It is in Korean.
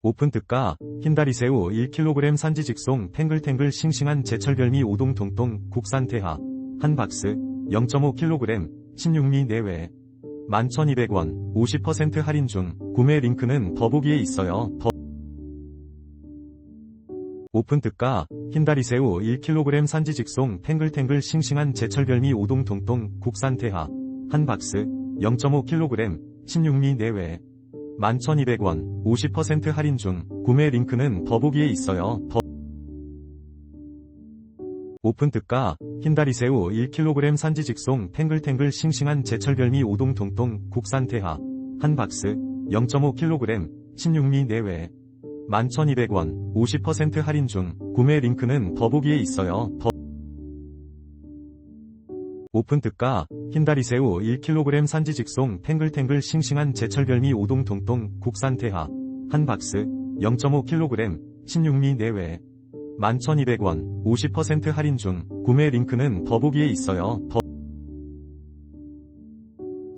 오픈 특가, 흰다리새우 1kg 산지 직송 탱글탱글 싱싱한 제철별미 오동 통통 국산 태하. 한 박스 0.5kg 16미 내외. 11,200원 50% 할인 중 구매 링크는 더보기에 있어요. 더 오픈 특가, 흰다리새우 1kg 산지 직송 탱글탱글 싱싱한 제철별미 오동 통통 국산 태하. 한 박스 0.5kg 16미 내외. 11,200원 50% 할인 중 구매 링크는 더보기에 있어요. 더 오픈 특가 흰다리새우 1kg 산지 직송 탱글탱글 싱싱한 제철별미 오동 통통 국산 태하 한 박스 0.5kg 16미 내외 11,200원 50% 할인 중 구매 링크는 더보기에 있어요. 더 오픈 특가 흰다리새우 1kg 산지 직송 탱글탱글 싱싱한 제철별미 오동 통통 국산 태하 한 박스 0.5kg 16미 내외 11,200원 50% 할인 중 구매 링크는 더보기에 있어요. 더